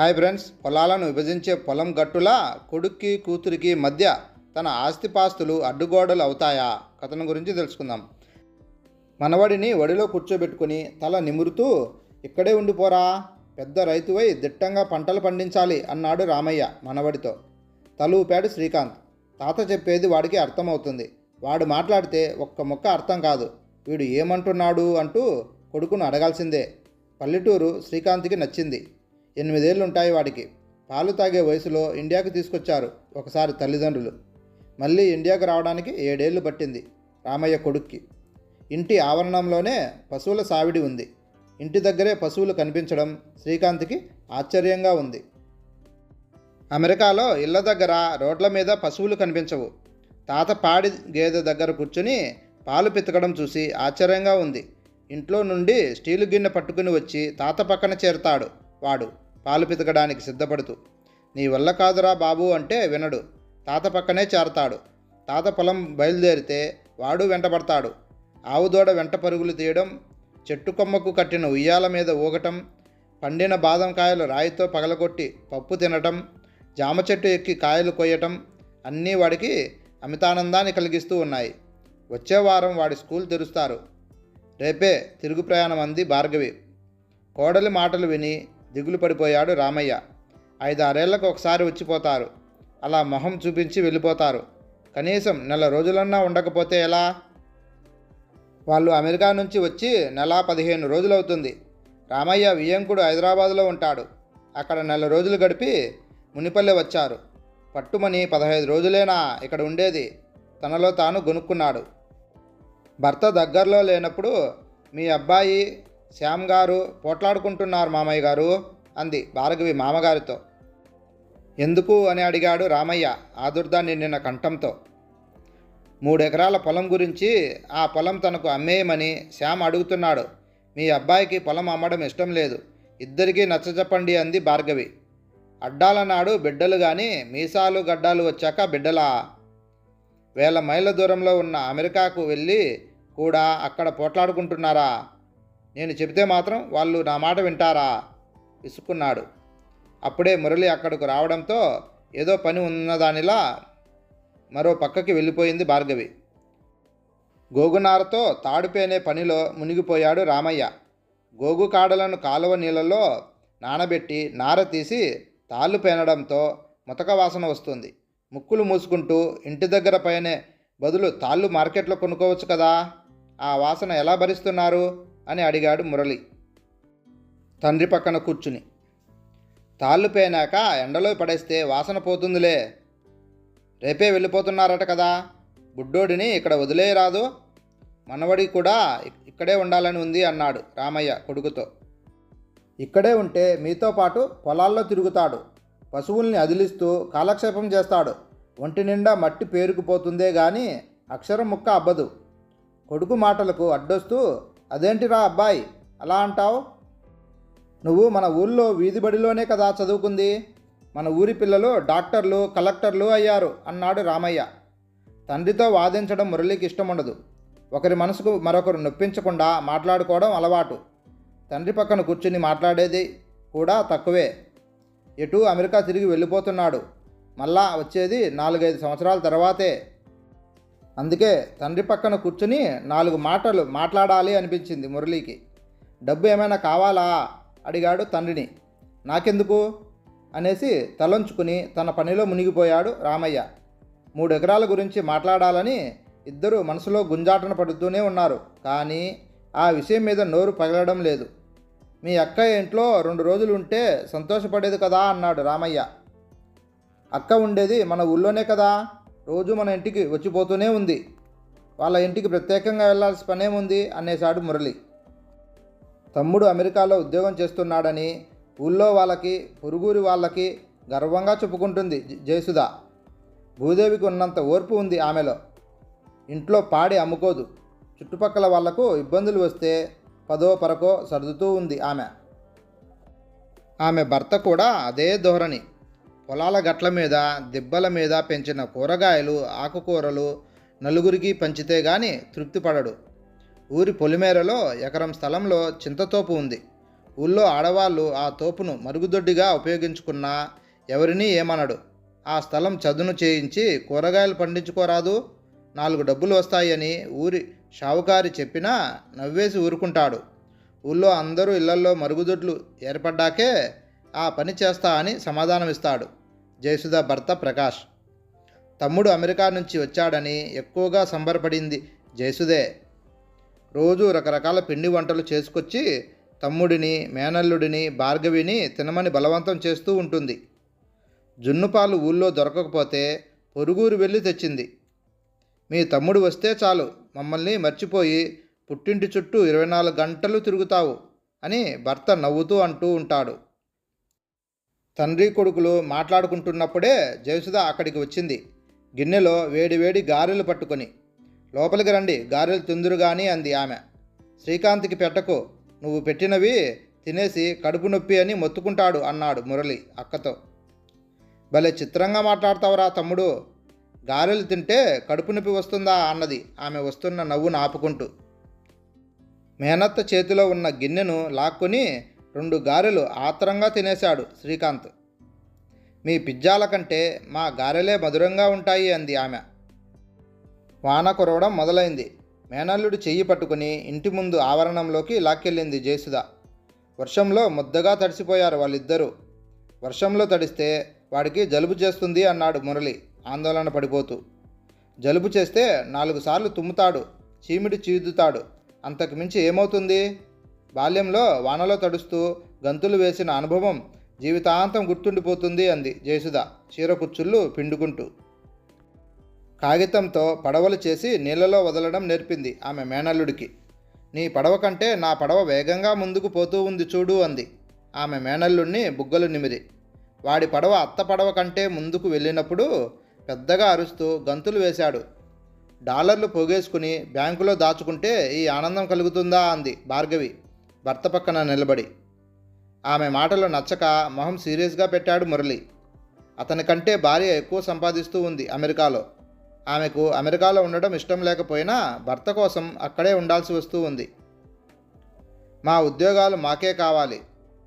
Hi friends పొలాలను విభజించే పొలం గట్టులా కొడుక్కి కూతురికి మధ్య తన ఆస్తిపాస్తులు అడ్డుగోడలు అవుతాయా? కథను గురించి తెలుసుకుందాం. మనవడిని వడిలో కూర్చోబెట్టుకుని తల నిమురుతూ ఇక్కడే ఉండిపోరా పెద్ద రైతువై దిట్టంగా పంటలు పండించాలి అన్నాడు రామయ్య మనవడితో. తలూపాడు శ్రీకాంత్. తాత చెప్పేది వాడికి అర్థమవుతుంది. వాడు మాట్లాడితే ఒక్క ముక్క అర్థం కాదు. వీడు ఏమంటున్నాడు అంటూ కొడుకును అడగాల్సిందే. పల్లెటూరు శ్రీకాంత్కి నచ్చింది. ఎనిమిదేళ్ళుంటాయి వాడికి. పాలు తాగే వయసులో ఇండియాకు తీసుకొచ్చారు ఒకసారి తల్లిదండ్రులు. మళ్ళీ ఇండియాకు రావడానికి ఏడేళ్ళు పట్టింది రామయ్య కొడుక్కి. ఇంటి ఆవరణంలోనే పశువుల సావిడి ఉంది. ఇంటి దగ్గరే పశువులు కనిపించడం శ్రీకాంత్కి ఆశ్చర్యంగా ఉంది. అమెరికాలో ఇళ్ళ దగ్గర రోడ్ల మీద పశువులు కనిపించవు. తాత పాడి గేదె దగ్గర కూర్చుని పాలు పితకడం చూసి ఆశ్చర్యంగా ఉంది. ఇంట్లో నుండి స్టీలు గిన్నె పట్టుకుని వచ్చి తాత పక్కన చేరుతాడు వాడు. పాలు పితకడానికి సిద్ధపడుతూ నీ వల్ల కాదురా బాబు అంటే వినడు. తాత పక్కనే చేరతాడు. తాత పొలం బయలుదేరితే వాడు వెంటబడతాడు. ఆవు దూడ వెంట పరుగులు తీయడం చెట్టు కొమ్మకు కట్టిన ఉయ్యాల మీద ఊగటం పండిన బాదం కాయలు రాయితో పగలగొట్టి పప్పు తినటం జామ చెట్టు ఎక్కి కాయలు కొయ్యటం అన్నీ వాడికి అమితానందాన్ని కలిగిస్తూ ఉన్నాయి. వచ్చే వారం వాడి స్కూల్ తెరుస్తారు. రేపే తిరుగు ప్రయాణం అంది భార్గవి. కోడలి మాటలు విని దిగులు పడిపోయాడు రామయ్య. ఐదారేళ్ళకు ఒకసారి వచ్చిపోతారు. అలా మొహం చూపించి వెళ్ళిపోతారు. కనీసం నెల రోజులన్నా ఉండకపోతే ఎలా? వాళ్ళు అమెరికా నుంచి వచ్చి నెల పదిహేను రోజులవుతుంది. రామయ్య వియ్యంకుడు హైదరాబాదులో ఉంటాడు. అక్కడ నెల రోజులు గడిపి మునిపల్లె వచ్చారు. పట్టుమని పదహైదు రోజులేనా ఇక్కడ ఉండేది? తనలో తాను గొనుక్కున్నాడు. భర్త దగ్గరలో లేనప్పుడు మీ అబ్బాయి శ్యామ్ గారు పోట్లాడుకుంటున్నారు మామయ్య గారు అంది భార్గవి మామగారితో. ఎందుకు అని అడిగాడు రామయ్య ఆదుర్దాన్ని నిన్న కంఠంతో. మూడెకరాల పొలం గురించి ఆ పొలం తనకు అమ్మేయమని శ్యామ్ అడుగుతున్నాడు. మీ అబ్బాయికి పొలం అమ్మడం ఇష్టం లేదు. ఇద్దరికీ నచ్చజెప్పండి అంది భార్గవి. అడ్డాల నాడు బిడ్డలు కానీ మీసాలు గడ్డాలు వచ్చాక బిడ్డలా. వేల మైళ్ళ దూరంలో ఉన్న అమెరికాకు వెళ్ళి కూడా అక్కడ పోట్లాడుకుంటున్నారా? నేను చెబితే మాత్రం వాళ్ళు నా మాట వింటారా? విసుక్కున్నాడు. అప్పుడే మురళి అక్కడకు రావడంతో ఏదో పని ఉన్నదానిలా మరో పక్కకి వెళ్ళిపోయింది భార్గవి. గోగునారతో తాడుపేనే పనిలో మునిగిపోయాడు రామయ్య. గోగు కాడలను కాలువ నీళ్ళలో నానబెట్టి నార తీసి తాళ్ళు పేనడంతో ముతక వాసన వస్తుంది. ముక్కులు మూసుకుంటూ ఇంటి దగ్గర పైనే బదులు తాళ్ళు మార్కెట్లో కొనుక్కోవచ్చు కదా? ఆ వాసన ఎలా భరిస్తున్నారు? అని అడిగాడు మురళి. తండ్రి పక్కన కూర్చుని. తాళ్ళు పోయినాక ఎండలో పడేస్తే వాసన పోతుందిలే. రేపే వెళ్ళిపోతున్నారట కదా. బుడ్డోడిని ఇక్కడ వదిలేయరాదు. మనవడి కూడా ఇక్కడే ఉండాలని ఉంది అన్నాడు రామయ్య కొడుకుతో. ఇక్కడే ఉంటే మీతో పాటు పొలాల్లో తిరుగుతాడు. పశువుల్ని అదిలిస్తూ కాలక్షేపం చేస్తాడు. ఒంటి నిండా మట్టి పేరుకుపోతుందే గాని అక్షరం ముక్క అబ్బదు. కొడుకు మాటలకు అడ్డొస్తూ అదేంటిరా అబ్బాయి? అలా అంటావు? నువ్వు మన ఊళ్ళో వీధి బడిలోనే కదా చదువుకుంది. మన ఊరి పిల్లలు డాక్టర్లు కలెక్టర్లు అయ్యారు అన్నాడు రామయ్య. తండ్రితో వాదించడం మురళికి ఇష్టం ఉండదు ఒకరి మనసుకు మరొకరు నొప్పించకుండా మాట్లాడుకోవడం అలవాటు. తండ్రి పక్కన కూర్చుని మాట్లాడేది కూడా తక్కువే. ఎటు అమెరికా తిరిగి వెళ్ళిపోతున్నాడు. మళ్ళా వచ్చేది నాలుగైదు సంవత్సరాల తర్వాతే. అందుకే తండ్రి పక్కన కూర్చుని నాలుగు మాటలు మాట్లాడాలి అనిపించింది మురళికి. డబ్బు ఏమైనా కావాలా? అడిగాడు తండ్రిని. నాకెందుకు? అనేసి తలంచుకుని తన పనిలో మునిగిపోయాడు రామయ్య. మూడు ఎకరాల గురించి మాట్లాడాలని ఇద్దరు మనసులో గుంజాటన పడుతూనే ఉన్నారు. కానీ ఆ విషయం మీద నోరు పగలడం లేదు. మీ అక్క ఇంట్లో రెండు రోజులు ఉంటే సంతోషపడేది కదా అన్నాడు రామయ్య. అక్క ఉండేది మన ఊళ్ళోనే కదా? రోజు మన ఇంటికి వచ్చిపోతూనే ఉంది. వాళ్ళ ఇంటికి ప్రత్యేకంగా వెళ్ళాల్సిన పనేముంది అనేశాడు మురళి. తమ్ముడు అమెరికాలో ఉద్యోగం చేస్తున్నాడని ఊళ్ళో వాళ్ళకి పొరుగురి వాళ్ళకి గర్వంగా చెప్పుకుంటుంది జయసుధ. భూదేవికి ఉన్నంత ఓర్పు ఉంది ఆమెలో. ఇంట్లో పాడి అమ్ముకోదు. చుట్టుపక్కల వాళ్ళకు ఇబ్బందులు వస్తే పదో పరకో సర్దుతూ ఉంది ఆమె. ఆమె భర్త కూడా అదే ధోరణి. పొలాల గట్ల మీద దిబ్బల మీద పెంచిన కూరగాయలు ఆకుకూరలు నలుగురికి పంచితే గాని తృప్తి పడడు ఊరి పొలిమేరలో ఎకరం స్థలంలో చింతతోపు ఉంది. ఊళ్ళో ఆడవాళ్ళు ఆ తోపును మరుగుదొడ్డిగా ఉపయోగించుకున్నా ఎవరినీ ఏమనడు. ఆ స్థలం చదును చేయించి కూరగాయలు పండించుకోరాదు. నాలుగు డబ్బులు వస్తాయని ఊరి షావుకారి చెప్పినా నవ్వేసి ఊరుకుంటాడు. ఊళ్ళో అందరూ ఇళ్ళల్లో మరుగుదొడ్లు ఏర్పడ్డాకే ఆ పని చేస్తా అని సమాధానమిస్తాడు. జయసుధ భర్త ప్రకాష్. తమ్ముడు అమెరికా నుంచి వచ్చాడని ఎక్కువగా సంబరపడింది జయసుదే రోజు రకరకాల పిండి వంటలు చేసుకొచ్చి తమ్ముడిని మేనల్లుడిని భార్గవిని తినమని బలవంతం చేస్తూ ఉంటుంది. జున్నుపాలు ఊళ్ళో దొరకకపోతే పొరుగురు వెళ్ళి తెచ్చింది. మీ తమ్ముడు వస్తే చాలు మమ్మల్ని మర్చిపోయి పుట్టింటి చుట్టూ ఇరవై నాలుగు గంటలు తిరుగుతావు అని భర్త నవ్వుతూ అంటూ ఉంటాడు. తండ్రి కొడుకులు మాట్లాడుకుంటున్నప్పుడే జయసుధ అక్కడికి వచ్చింది. గిన్నెలో వేడివేడి గారెలు పట్టుకొని లోపలికి రండి గారెలు తిందురు కానీ అంది ఆమె. శ్రీకాంత్కి పెట్టకు నువ్వు పెట్టినవి తినేసి కడుపు నొప్పి అని మొత్తుకుంటాడు అన్నాడు మురళి అక్కతో. భలే చిత్రంగా మాట్లాడతావురా తమ్ముడు గారెలు తింటే కడుపు నొప్పి వస్తుందా అన్నది ఆమె వస్తున్న నవ్వును ఆపుకుంటూ మేనత్త చేతిలో ఉన్న గిన్నెను లాక్కొని రెండు గారెలు ఆత్రంగా తినేశాడు శ్రీకాంత్. మీ పిజ్జాల కంటే మా గారెలే మధురంగా ఉంటాయి అంది ఆమె. వాన కురవడం మొదలైంది. మేనల్లుడు చెయ్యి పట్టుకుని ఇంటి ముందు ఆవరణంలోకి లాక్కెళ్ళింది జయసుధ వర్షంలో ముద్దగా తడిసిపోయారు వాళ్ళిద్దరూ. వర్షంలో తడిస్తే వాడికి జలుబు చేస్తుంది అన్నాడు మురళి ఆందోళన పడిపోతూ. జలుబు చేస్తే నాలుగు సార్లు తుమ్ముతాడు చీమిడి చీదుతాడు. అంతకుమించి ఏమవుతుంది? బాల్యంలో వానలో తడుస్తూ గంతులు వేసిన అనుభవం జీవితాంతం గుర్తుండిపోతుంది అంది జయసుధ చీరకుచ్చుళ్ళు పిండుకుంటూ. కాగితంతో పడవలు చేసి నీళ్ళలో వదలడం నేర్పింది ఆమె మేనల్లుడికి. నీ పడవ కంటే నా పడవ వేగంగా ముందుకు పోతూ ఉంది చూడు అంది ఆమె మేనల్లుడిని బుగ్గలు నిమిరి. వాడి పడవ అత్త పడవ కంటే ముందుకు వెళ్ళినప్పుడు పెద్దగా అరుస్తూ గంతులు వేశాడు. డాలర్లు పోగేసుకుని బ్యాంకులో దాచుకుంటే ఈ ఆనందం కలుగుతుందా అంది భార్గవి. భర్త పక్కన నిలబడి ఆమె మాటలు నచ్చక మొహం సీరియస్గా పెట్టాడు మురళి. అతని కంటే భార్య ఎక్కువ సంపాదిస్తూ ఉంది అమెరికాలో. ఆమెకు అమెరికాలో ఉండడం ఇష్టం లేకపోయినా భర్త కోసం అక్కడే ఉండాల్సి వస్తూ ఉంది. మా ఉద్యోగాలు మాకే కావాలి.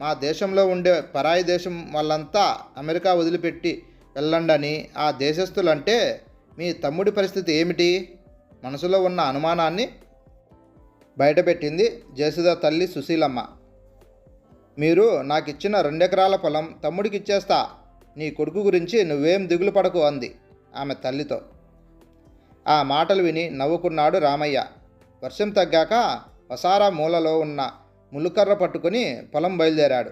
మా దేశంలో ఉండే పరాయి దేశం వాళ్ళంతా అమెరికా వదిలిపెట్టి వెళ్ళండని ఆ దేశస్థులంటే మీ తమ్ముడి పరిస్థితి ఏమిటి? మనసులో ఉన్న అనుమానాన్ని బయటపెట్టింది జయసుధ తల్లి సుశీలమ్మ. మీరు నాకు ఇచ్చిన రెండెకరాల పొలం తమ్ముడికి ఇచ్చేస్తా నీ కొడుకు గురించి నువ్వేం దిగులు పడకు అంది ఆమె తల్లితో. ఆ మాటలు విని నవ్వుకున్నాడు రామయ్య. వర్షం తగ్గాక వసారా మూలలో ఉన్న ములుకర్ర పట్టుకుని పొలం బయలుదేరాడు.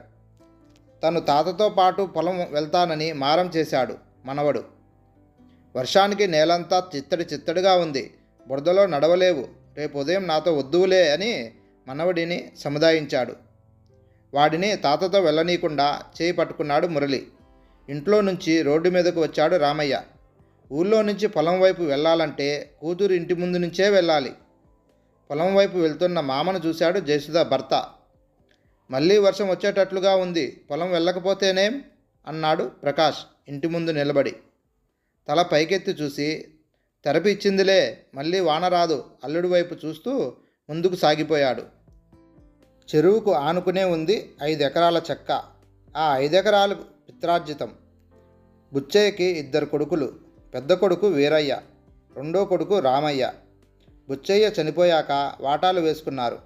తను తాతతో పాటు పొలం వెళ్తానని మారం చేశాడు మనవడు. వర్షానికి నేలంతా చిత్తడి చిత్తడిగా ఉంది. బురదలో నడవలేవు. రేపు ఉదయం నాతో వద్దువులే అని మనవడిని సముదాయించాడు. వాడిని తాతతో వెళ్ళనీయకుండా చేయి పట్టుకున్నాడు మురళి. ఇంట్లో నుంచి రోడ్డు మీదకు వచ్చాడు రామయ్య. ఊళ్ళో నుంచి పొలం వైపు వెళ్ళాలంటే కూతురు ఇంటి ముందు నుంచే వెళ్ళాలి. పొలం వైపు వెళ్తున్న మామను చూశాడు జయసుధ భర్త. మళ్ళీ వర్షం వచ్చేటట్లుగా ఉంది పొలం వెళ్ళకపోతేనేం? అన్నాడు ప్రకాష్ ఇంటి ముందు నిలబడి. తల పైకెత్తి చూసి తెరపి ఇచ్చిందిలే మళ్ళీ వాన రాదు అల్లుడి వైపు చూస్తూ ముందుకు సాగిపోయాడు. చెరువుకు ఆనుకునే ఉంది ఐదు ఎకరాల చెక్క. ఆ ఐదెకరాలు పిత్రార్జితం. బుచ్చయ్యకి ఇద్దరు కొడుకులు పెద్ద కొడుకు వీరయ్య రెండో కొడుకు రామయ్య. బుచ్చయ్య చనిపోయాక వాటాలు వేసుకున్నారు.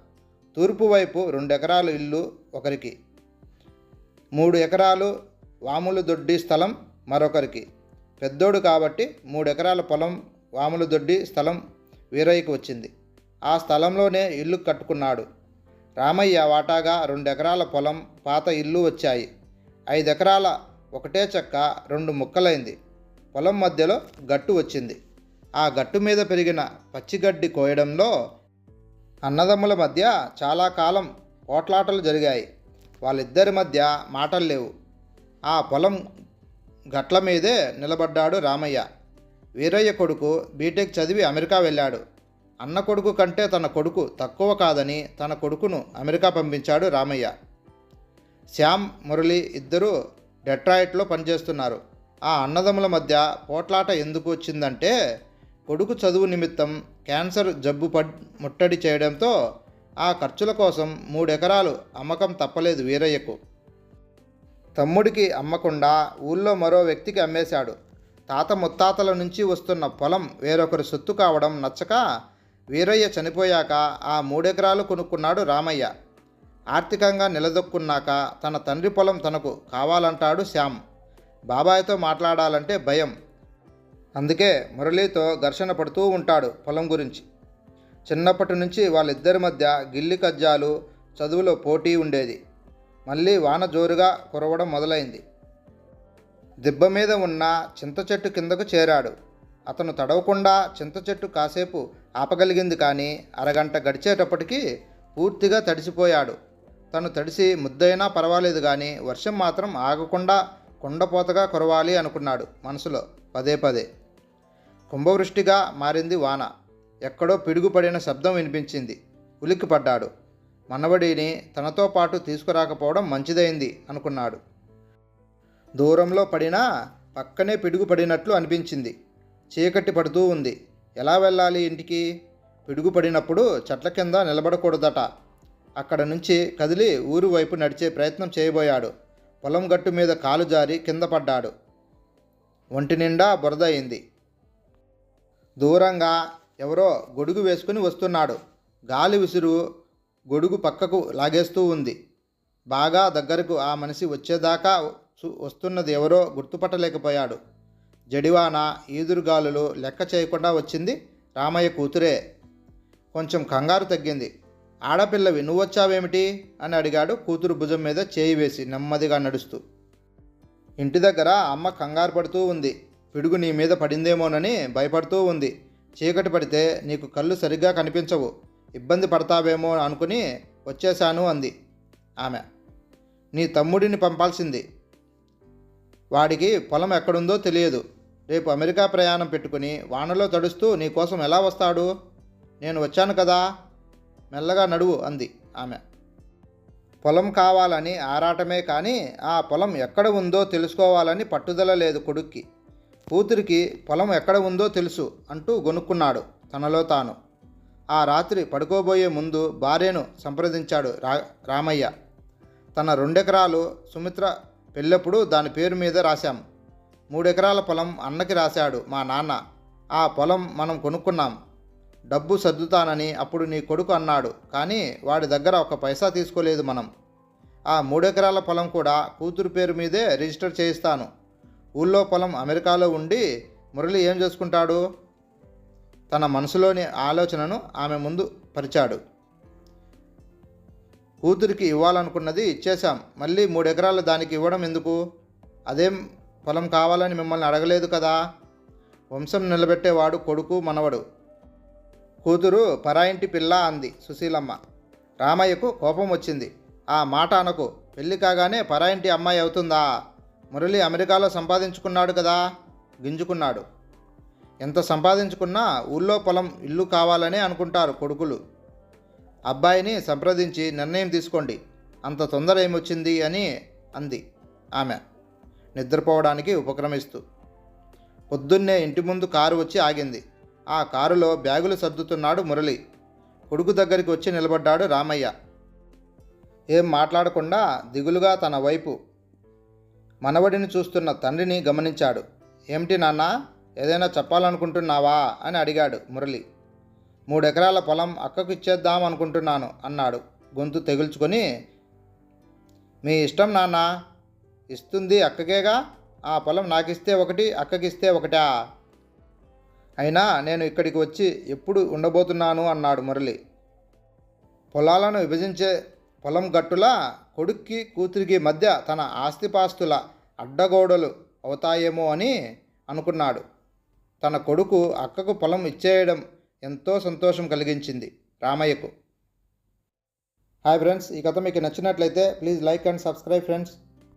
తూర్పు వైపు రెండెకరాలు ఇల్లు ఒకరికి. మూడు ఎకరాలు వాములు దొడ్డి స్థలం మరొకరికి. పెద్దోడు కాబట్టి మూడెకరాల పొలం వాములు దొడ్డి స్థలం వీరయ్యకు వచ్చింది. ఆ స్థలంలోనే ఇల్లు కట్టుకున్నాడు. రామయ్య వాటాగా రెండు ఎకరాల పొలం పాత ఇల్లు వచ్చాయి. ఐదు ఎకరాల ఒకటే చెక్క రెండు ముక్కలైంది. పొలం మధ్యలో గట్టు వచ్చింది. ఆ గట్టు మీద పెరిగిన పచ్చిగడ్డి కోయడంలో అన్నదమ్ముల మధ్య చాలా కాలం పోట్లాటలు జరిగాయి. వాళ్ళిద్దరి మధ్య మాటలు లేవు. ఆ పొలం గట్ల మీదే నిలబడ్డాడు రామయ్య. వీరయ్య కొడుకు బీటెక్ చదివి అమెరికా వెళ్ళాడు. అన్న కొడుకు కంటే తన కొడుకు తక్కువ కాదని తన కొడుకును అమెరికా పంపించాడు రామయ్య. శ్యామ్ మురళి ఇద్దరూ డెట్రాయిట్లో పనిచేస్తున్నారు. ఆ అన్నదమ్ముల మధ్య పోట్లాట ఎందుకు వచ్చిందంటే కొడుకు చదువు నిమిత్తం క్యాన్సర్ జబ్బు పడ్ ముట్టడి చేయడంతో ఆ ఖర్చుల కోసం మూడెకరాలు అమ్మకం తప్పలేదు వీరయ్యకు. తమ్ముడికి అమ్మకుండా ఊళ్ళో మరో వ్యక్తికి అమ్మేశాడు. తాత ముత్తాతల నుంచి వస్తున్న పొలం వేరొకరి సొత్తు కావడం నచ్చక వీరయ్య చనిపోయాక ఆ మూడెకరాలు కొనుక్కున్నాడు రామయ్య. ఆర్థికంగా నిలదొక్కున్నాక తన తండ్రి పొలం తనకు కావాలంటాడు శ్యామ్. బాబాయ్తో మాట్లాడాలంటే భయం. అందుకే మురళీతో ఘర్షణ పడుతూ ఉంటాడు పొలం గురించి. చిన్నప్పటి నుంచి వాళ్ళిద్దరి మధ్య గిల్లి కజ్జాలు చదువులో పోటీ ఉండేది. మళ్ళీ వాన జోరుగా కురవడం మొదలైంది. దిబ్బ మీద ఉన్న చింత చెట్టు కిందకు చేరాడు. అతను తడవకుండా చింత చెట్టు కాసేపు ఆపగలిగింది కానీ అరగంట గడిచేటప్పటికీ పూర్తిగా తడిసిపోయాడు. తను తడిసి ముద్దైనా పర్వాలేదు కానీ వర్షం మాత్రం ఆగకుండా కొండపోతగా కురవాలి అనుకున్నాడు మనసులో పదే పదే. కుంభవృష్టిగా మారింది వాన. ఎక్కడో పిడుగుపడిన శబ్దం వినిపించింది. ఉలిక్కిపడ్డాడు. మనవడిని తనతో పాటు తీసుకురాకపోవడం మంచిదైంది అనుకున్నాడు. దూరంలో పడినా పక్కనే పిడుగు పడినట్లు అనిపించింది. చీకటి పడుతూ ఉంది. ఎలా వెళ్ళాలి ఇంటికి? పిడుగు పడినప్పుడు చెట్ల కింద నిలబడకూడదట. అక్కడ నుంచి కదిలి ఊరు వైపు నడిచే ప్రయత్నం చేయబోయాడు. పొలం గట్టు మీద కాలు జారి కింద పడ్డాడు. ఒంటి నిండా బురద అయింది దూరంగా ఎవరో గొడుగు వేసుకుని వస్తున్నాడు. గాలి విసురు గొడుగు పక్కకు లాగేస్తూ ఉంది. బాగా దగ్గరకు ఆ మనిషి వచ్చేదాకా వస్తున్నది ఎవరో గుర్తుపట్టలేకపోయాడు. జడివాన ఈదురుగాలులు లెక్క చేయకుండా వచ్చింది రామయ్య కూతురే. కొంచెం కంగారు తగ్గింది. ఆడపిల్లవి నువ్వొచ్చావేమిటి అని అడిగాడు కూతురు భుజం మీద చేయి వేసి నెమ్మదిగా నడుస్తూ. ఇంటి దగ్గర అమ్మ కంగారు పడుతూ ఉంది. పిడుగు నీ మీద పడిందేమోనని భయపడుతూ ఉంది. చీకటి పడితే నీకు కళ్ళు సరిగ్గా కనిపించవు. ఇబ్బంది పడతావేమో అనుకుని వచ్చేశాను అంది ఆమె. నీ తమ్ముడిని పంపాల్సింది. వాడికి పొలం ఎక్కడుందో తెలియదు. రేపు అమెరికా ప్రయాణం పెట్టుకుని వానలో తడుస్తూ నీ కోసం ఎలా వస్తాడు? నేను వచ్చాను కదా? మెల్లగా నడువు అంది ఆమె. పొలం కావాలని ఆరాటమే కానీ ఆ పొలం ఎక్కడ ఉందో తెలుసుకోవాలని పట్టుదల లేదు కొడుక్కి. కూతురికి పొలం ఎక్కడ ఉందో తెలుసు అంటూ గొనుక్కున్నాడు తనలో తాను. ఆ రాత్రి పడుకోబోయే ముందు భార్యను సంప్రదించాడు రా రామయ్య. తన రెండెకరాలు సుమిత్ర పెళ్ళప్పుడు దాని పేరు మీద రాశాం. మూడెకరాల పొలం అన్నకి రాశాడు మా నాన్న. ఆ పొలం మనం కొనుక్కున్నాం. డబ్బు సర్దుతానని అప్పుడు నీ కొడుకు అన్నాడు. కానీ వాడి దగ్గర ఒక పైసా తీసుకోలేదు మనం. ఆ మూడెకరాల పొలం కూడా కూతురు పేరు మీదే రిజిస్టర్ చేయిస్తాను. ఊళ్ళో పొలం అమెరికాలో ఉండి మురళి ఏం చేసుకుంటాడు? తన మనసులోని ఆలోచనను ఆమె ముందు పరిచాడు. కూతురికి ఇవ్వాలనుకున్నది ఇచ్చేశాం. మళ్ళీ మూడు ఎకరాల దానికి ఇవ్వడం ఎందుకు? అదేం పొలం కావాలని మిమ్మల్ని అడగలేదు కదా? వంశం నిలబెట్టేవాడు కొడుకు మనవడు. కూతురు పరాయింటి పిల్ల అంది సుశీలమ్మ. రామయ్యకు కోపం వచ్చింది. ఆ మాట అనకు. పెళ్ళి కాగానే పరాయింటి అమ్మాయి అవుతుందా? మురళి అమెరికాలో సంపాదించుకున్నాడు కదా? గింజుకున్నాడు. ఎంత సంపాదించుకున్నా ఊళ్ళో పొలం ఇల్లు కావాలనే అనుకుంటారు కొడుకులు. అబ్బాయిని సంప్రదించి నిర్ణయం తీసుకోండి. అంత తొందర ఏమొచ్చింది అని అంది ఆమె. నిద్రపోవడానికి ఉపక్రమిస్తూ. పొద్దున్నే ఇంటి ముందు కారు వచ్చి ఆగింది. ఆ కారులో బ్యాగులు సర్దుతున్నాడు మురళి. కొడుకు దగ్గరికి వచ్చి నిలబడ్డాడు రామయ్య. ఏం మాట్లాడకుండా దిగులుగా తన వైపు మనవడిని చూస్తున్న తండ్రిని గమనించాడు. ఏమిటి నాన్న? ఏదైనా చెప్పాలనుకుంటున్నావా? అని అడిగాడు మురళి. మూడెకరాల పొలం అక్కకు ఇచ్చేద్దాం అనుకుంటున్నాను అన్నాడు. గొంతు తెగుల్చుకొని మీ ఇష్టం నాన్న ఇస్తుంది అక్కకేగా? ఆ పొలం నాకిస్తే ఒకటి అక్కకిస్తే ఒకటా? అయినా నేను ఇక్కడికి వచ్చి ఎప్పుడు ఉండబోతున్నాను అన్నాడు మురళి. పొలాలను విభజించే పొలం గట్టులా కొడుక్కి కూతురికి మధ్య తన ఆస్తిపాస్తుల అడ్డగోడలు అవుతాయేమో అని అనుకున్నాడు. తన కొడుకు అక్కకు పొలం ఇచ్చేయడం ఎంతో సంతోషం కలిగించింది రామయ్యకు. హాయ్ ఫ్రెండ్స్ ఈ కథ మీకు నచ్చినట్లయితే please like and subscribe friends